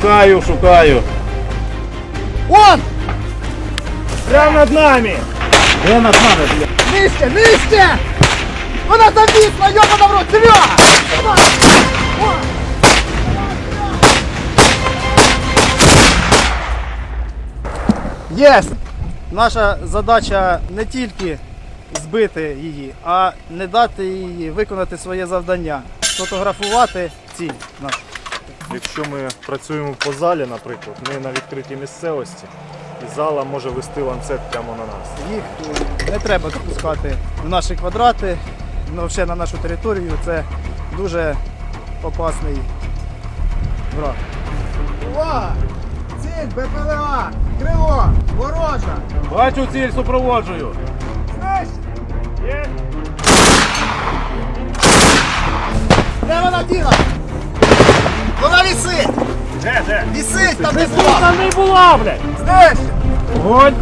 Шукаю, шукаю. Он! Прямо над нами. Де над нами, блядь? Нижче, нижче! Вона завісла, йобана в рот, Серега! Єс! Наша задача не тільки збити її, а не дати їй виконати своє завдання. Сфотографувати ціль. Якщо ми працюємо по залі, наприклад, ми на відкритій місцевості, і зала може вести ланцет прямо на нас. Їх не треба допускати в наші квадрати, ну, взагалі на нашу територію. Це дуже опасний враг. Увага! Ціль БПЛА! Крило! Ворожа! Бачу ціль, супроводжую. Є! Де вона діла? Вона! Де, де? Вісить там не була! там не була, блядь. Знаєш? Огонь.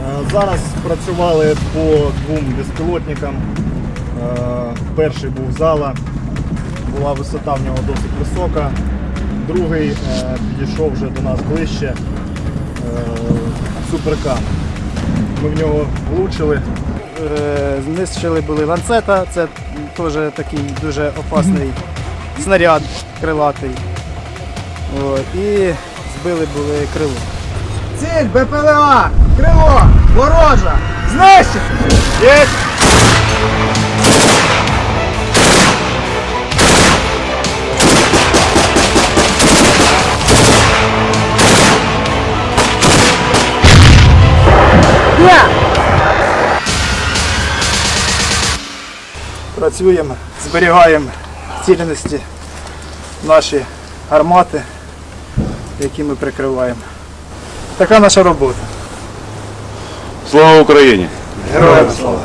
Е, Зараз працювали по двом безпілотникам. Е, Перший був зала, була висота в нього досить висока. Другий е, підійшов вже до нас ближче. Суперкам. Ми в нього влучили. Е, Знищили були ланцета, це теж такий дуже опасний снаряд крилатий. От, і збили були крило. Ціль БПЛА! Крило! Ворожа! Знищити! Є. Працюємо, зберігаємо цілісності наші гармати, які ми прикриваємо. Така наша робота. Слава Україні! Героям слава!